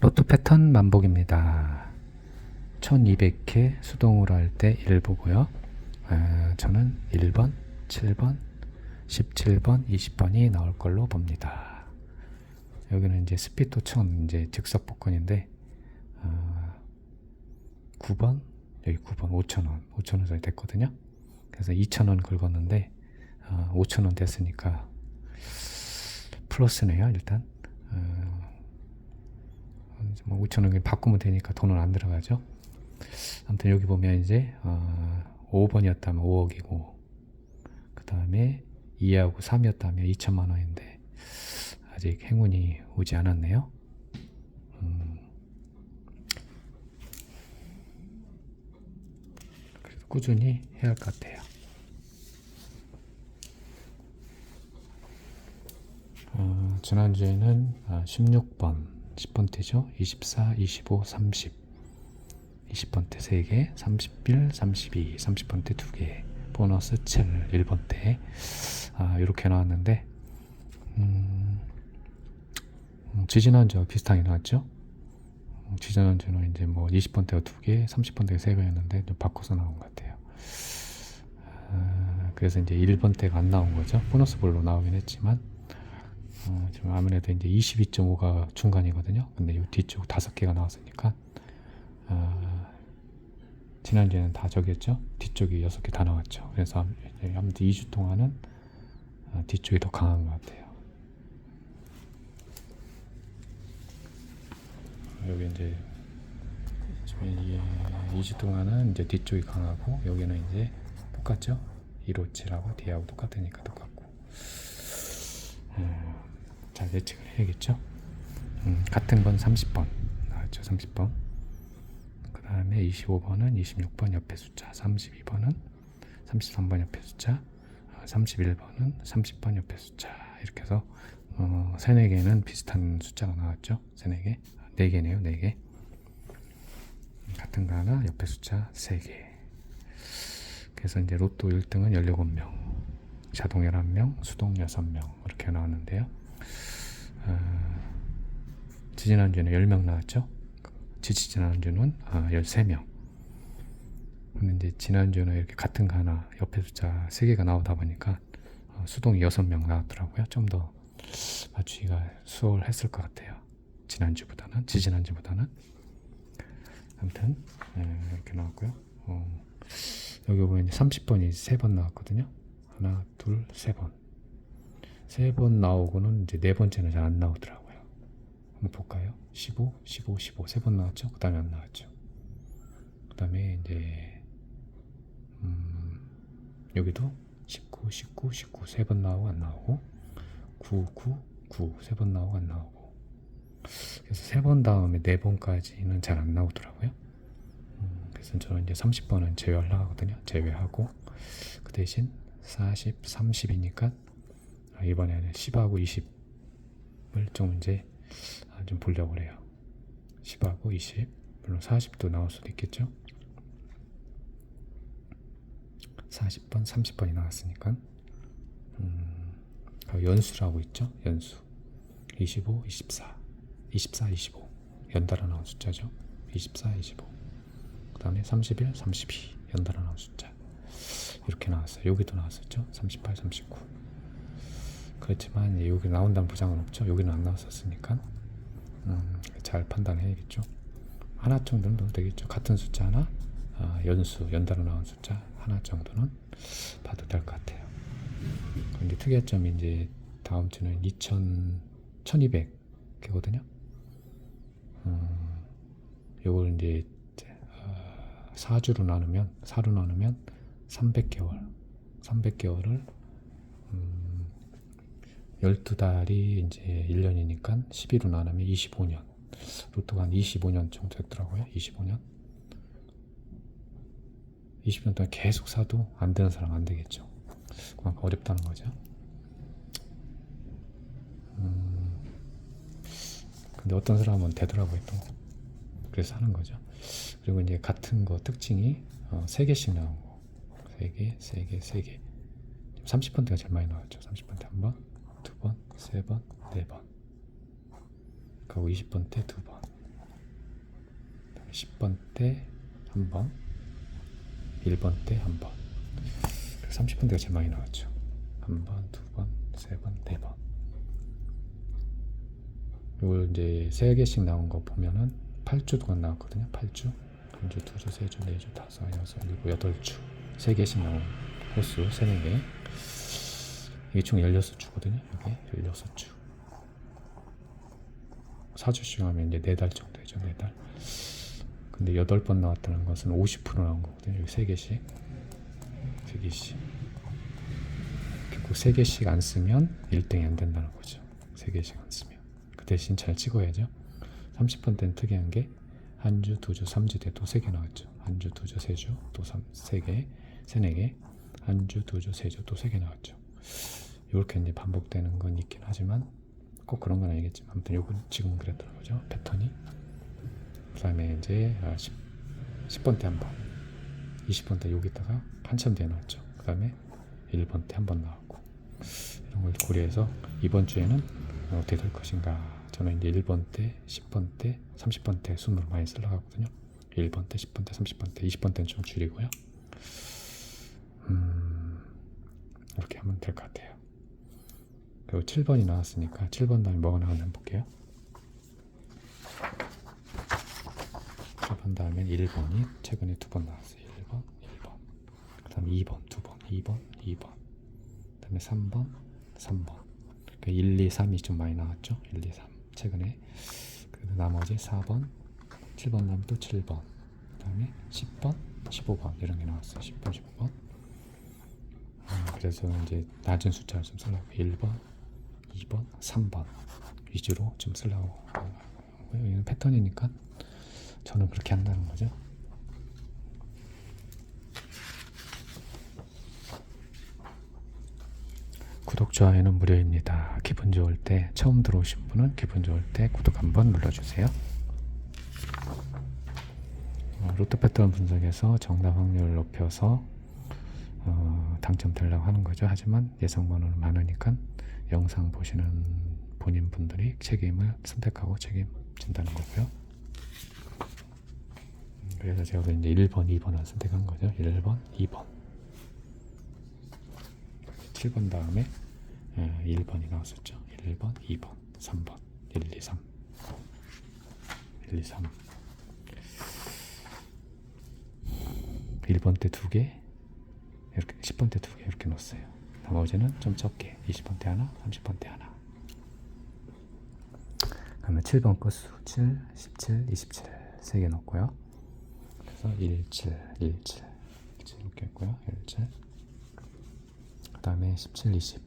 로또 패턴 만복입니다. 1200회 수동으로 할 때 1보고요. 아, 저는 1번, 7번, 17번, 20번이 나올 걸로 봅니다. 여기는 이제 스피토 1000 이제 즉석 복권인데 아, 9번 여기 9번 5,000원 5,000원짜리 됐거든요. 그래서 2,000원 긁었는데 아, 5,000원 됐으니까 플러스네요 일단 어, 뭐 5천 원 바꾸면 되니까 돈은 안 들어가죠. 아무튼 여기 보면 이제 어, 5번이었다면 5억이고 그 다음에 2하고 3이었다면 2천만 원인데 아직 행운이 오지 않았네요. 음, 그래서 꾸준히 해야 할 것 같아요. 어, 지난주에는 아, 16번 10번대죠. 24, 25, 30 20번대 3개 31, 32 30번대 2개 보너스 7 1번대 아, 이렇게 나왔는데 음, 음, 지지난주와 비슷하게 나왔죠. 음, 지지난주는 이제 뭐 20번대가 2개 30번대가 3개였는데 좀 바꿔서 나온 것 같아요. 아, 그래서 이제 1번대가 안 나온 거죠. 보너스 볼로 나오긴 했지만 어, 지금 아무래도 이제 22.5가 중간이거든요. 근데 이 뒤쪽 다섯 개가 나왔으니까 어, 지난주에는 다 저기였죠. 뒤쪽이 여섯 개 다 나왔죠. 그래서 아무튼 2주 동안은 어, 뒤쪽이 더 강한 것 같아요. 여기 이제 지금 이 2주 동안은 이제 뒤쪽이 강하고 여기는 이제 똑같죠. 157하고 D하고 똑같으니까 똑같고. 음, 자 예측을 해야겠죠. 음, 같은 건 30번 나왔죠. 30번. 그 다음에 25번은 26번 옆에 숫자, 32번은 33번 옆에 숫자, 31번은 30번 옆에 숫자 이렇게 해서 어, 세네 개는 비슷한 숫자가 나왔죠. 세네 개, 네 개네요. 네 개. 같은 거 하나, 옆에 숫자 세 개. 그래서 이제 로또 1등은 17명, 자동 11명, 수동 6명 이렇게 나왔는데요. 어, 지지난주에는 10명 나왔죠. 지지지난주는 아, 13명. 근데 지난주는 이렇게 같은 거 하나 옆에 숫자 3개가 나오다 보니까 어, 수동이 6명 나왔더라고요. 좀 더 맞추기가 수월했을 것 같아요. 지난주보다는 지지난주보다는 아무튼 예, 이렇게 나왔고요. 어, 여기 보면 이제 30번이 3번 나왔거든요. 하나, 둘, 세 번. 세 번 나오고는 이제 네 번째는 잘 안 나오더라고요. 한번 볼까요? 15, 15, 15. 세 번 나왔죠? 그 다음에 안 나왔죠. 그 다음에 이제, 음, 여기도 19, 19, 19. 세 번 나오고 안 나오고, 9, 9, 9. 세 번 나오고 안 나오고. 그래서 세 번 다음에 네 번까지는 잘 안 나오더라고요. 음, 그래서 저는 이제 30번은 제외하려고 하거든요. 제외하고, 그 대신 40, 30이니까 이번에는 10하고 20을 좀 이제 아, 좀 보려고 그래요. 10하고 20 물론 40도 나올 수도 있겠죠. 40번, 30번이 나왔으니까 음, 그 연수라고 있죠. 연수 25, 24 24, 25 연달아 나온 숫자죠. 24, 25 그 다음에 31, 32 연달아 나온 숫자 이렇게 나왔어요. 여기도 나왔었죠. 38, 39. 그렇지만 여기 나온다는 보장은 없죠. 여기는 안 나왔었으니까 음, 잘 판단해야겠죠. 하나 정도는 넣어도 되겠죠. 같은 숫자 하나, 아, 연수 연달아 나온 숫자 하나 정도는 봐도 될 것 같아요. 근데 특이점이 이제 다음 주는 2,000, 1,200 개거든요. 음, 요걸 이제 4주로 나누면 4로 나누면 300개월 300개월을 음, 12달이 이제 1년이니까 12로 나누면 25년. 로또가 한 25년 정도 됐더라고요 25년. 20년 동안 계속 사도 안 되는 사람 안 되겠죠. 그만큼 어렵다는 거죠. 음, 근데 어떤 사람은 되더라고요 또. 그래서 하는 거죠. 그리고 이제 같은 거 특징이 어, 3개씩 나온 거. 3개, 3개, 3개. 30번대가 제일 많이 나왔죠 30번대 한 번, 두 번, 세 번, 네 번 그리고 20번대 두번 10번 때 한 번, 1번 때 한 번. 30번 대가 제일 많이 나왔죠. 한 번, 두 번, 세 번, 네 번. 이걸 이제 세 개씩 나온 거 보면은 8주 동안 나왔거든요. 8주. 한 주, 두 주, 세 주, 네 주, 다섯, 여섯, 일곱, 여덟 주. 세 개씩 나온 호수 세네 개. 이게 총 16주거든요. 이게 16주. 4주씩 하면 이제 4달 정도 되죠. 4달. 근데 8번 나왔다는 것은 50% 나온 거거든요. 여기 3개씩. 3개씩. 결국 3개씩 안 쓰면 1등이 안 된다는 거죠. 3개씩 안 쓰면. 그 대신 잘 찍어야죠. 30번 때는 특이한 게 한 주, 두 주, 삼 주 때 또 3개 나왔죠. 한 주, 두 주, 세 주, 또 3, 3개, 3, 4개. 한 주, 두 주, 세 주, 또 3개 나왔죠. 이렇게 이제 반복되는 건 있긴 하지만 꼭 그런 건 아니겠지만 아무튼 요건 지금 그랬더라고요. 거죠. 패턴이. 그 다음에 이제 아, 10, 10 번 때 한 번, 20번 때 여기다가 한참 뒤에 나왔죠. 그 다음에 1번 때 한 번 나왔고 이런 걸 고려해서 이번 주에는 어떻게 될 것인가. 저는 이제 1번 때, 10번 때, 30번 때 순으로 많이 쓰려고 하거든요. 1번 때, 10번 때, 30번 때, 20번 때는 좀 줄이고요. 음, 이렇게 하면 될 것 같아요. 그리고 7번이 나왔으니까 7번 다음에 뭐가 나왔나 볼게요. 7번 다음엔 1번이 최근에 두 번 나왔어요. 1번, 1번. 그 다음에 2번, 두 번, 2번, 2번. 그 다음에 3번, 3번. 그 1, 2, 3이 좀 많이 나왔죠. 1, 2, 3. 최근에. 그리고 나머지 4번, 7번 다음에 또 7번. 그 다음에 10번, 15번. 이런 게 나왔어요. 10번, 15번. 음, 그래서 이제 낮은 숫자를 좀 쓰려고 1번, 2번, 3번 위주로 좀 쓰려고 하고요. 이건 패턴이니까 저는 그렇게 한다는 거죠. 구독, 좋아요는 무료입니다. 기분 좋을 때, 처음 들어오신 분은 기분 좋을 때 구독 한번 눌러주세요. 어, 로또 패턴 분석에서 정답 확률을 높여서 어, 당첨되려고 하는 거죠. 하지만 예상 번호는 많으니까 영상 보시는 본인 분들이 책임을 선택하고 책임진다는 거고요. 음, 그래서 제가 이제 1번, 2번을 선택한 거죠. 1번, 2번. 7번 다음에 예, 1번이 나왔었죠. 1번, 2번, 3번, 1, 2, 3. 1, 2, 3. 1번 때두 개, 이렇게 10번 때두개 이렇게 넣었어요. 나머지는 좀 적게. 20번 때 하나, 30번 때 하나. 그러면 7번 끝수 7, 17, 27세개 넣고요. 그래서 17, 17, 17 이렇게 했고요. 17. 그 다음에 17, 20,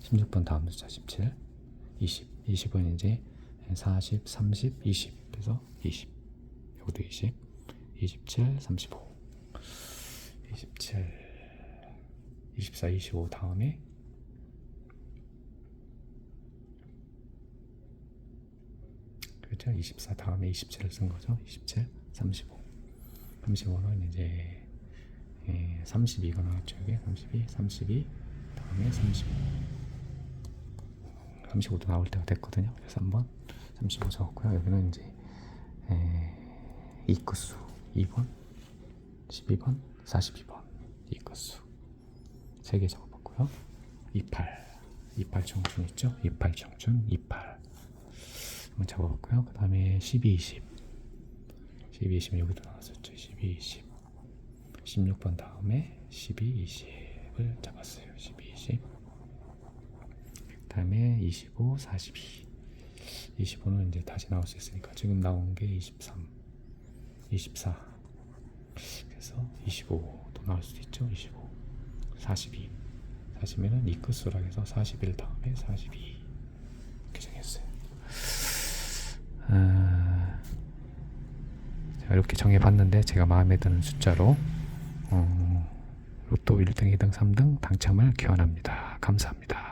16번 다음 숫자 17, 20, 20은 이제 40, 30, 20 그래서 20 여기도 20, 27, 35 27, 24, 25 다음에 그렇죠. 24 다음에 27을 쓴 거죠. 27, 35. 35는 이제 예, 32가 나왔죠. 이게 32, 32 다음에 35. 35도 나올 때가 됐거든요. 그래서 한번 35 적었고요. 여기는 이제 에, 이 끝수 2번, 12번, 42번 이 끝수 세개 적어봤고요. 28, 28 청춘 있죠? 28 청춘, 28 한번 잡아봤고요. 그 다음에 12, 20 12, 20 여기도 나왔었죠. 12, 20 16번 다음에 12, 20을 잡았어요. 12, 20 다음에 25, 42 25는 이제 다시 나올 수 있으니까 지금 나온 게 23, 24 그래서 25도 나올 수도 있죠. 25, 42 40이면 이 끝수라 해서 41 다음에 42 이렇게 정했어요. 아, 이렇게 정해봤는데 제가 마음에 드는 숫자로 어, 로또 1등, 2등, 3등 당첨을 기원합니다. 감사합니다.